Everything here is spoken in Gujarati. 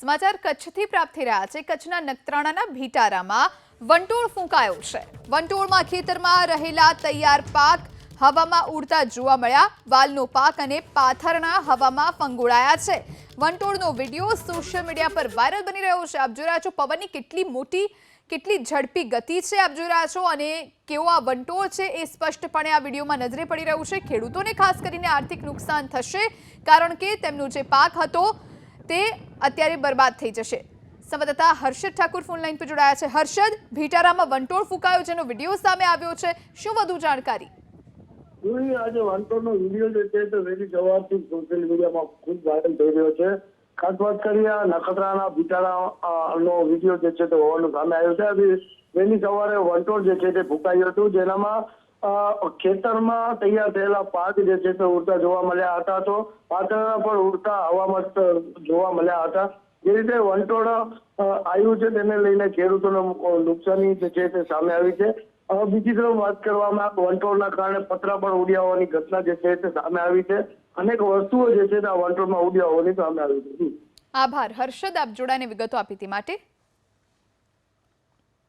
સમાચાર કચ્છથી પ્રાપ્ત થઈ રહ્યા છે. કચ્છના નખત્રાણાના ભીટારામાં વંટોળ ફૂંકાયો છે. વંટોળમાં ખેતરમાં રહેલા તૈયાર પાક હવામાં ઉડતા જોવા મળ્યા. વાલનો પાક અને પાથરના હવામાં ફંગોળાયા છે. વંટોળનો વીડિયો સોશિયલ મીડિયા પર વાયરલ બની રહ્યો છે. આપ જોઈ રહ્યા છો, પવનની કેટલી મોટી, કેટલી ઝડપી ગતિ છે આપ જોઈ રહ્યા છો અને કેવો આ વંટોળ છે એ સ્પષ્ટપણે આ વિડીયોમાં નજરે પડી રહ્યું છે. ખેડૂતોને ખાસ કરીને આર્થિક નુકસાન થશે કારણ કે તેમનો જે પાક હતો તે અત્યારે બરબાદ થઈ જશે. સંવાદદાતા હર્ષદ ઠાકુર ફોનલાઈન પર જોડાયા છે. હર્ષદ, ભીટારામાં વંટોળ ફૂંકાયો જેનો વીડિયો સામે આવ્યો છે. શું વધુ જાણકારી? આજે વાંટોનો વીડિયો જે છે તે વહેલી સવારથી સોશિયલ મીડિયામાં ખૂબ વાયરલ થઈ રહ્યો છે. ખાસ વાત કરીએ નખત્રાના બિટારા નો વીડિયો જે છે તે હોવાનું સામે આવ્યો છે. આજે વહેલી સવારે વંટોળ જે છે તે ફૂંકાયું હતું, જેનામાં ખેતરમાં તૈયાર થયેલા પાક જે છે તે ઉડતા જોવા મળ્યા હતા તો પાતળા પણ ઉડતા હવામાં જોવા મળ્યા હતા. જે રીતે વંટોળ આવ્યું છે તેને લઈને ખેડૂતોને નુકસાની જે છે તે સામે આવી છે. બીજી તરફ વાત કરવામાં વંટોળના કારણે પતરા પણ ઉડ્યા હોવાની ઘટના જે છે તે સામે આવી છે. અનેક વસ્તુઓ જે છે તે વંટોળમાં ઉડ્યા હોવાની સામે આવી છે. આભાર. હર્ષદ, આપ જોડાને વિગતો આપી હતી માટે.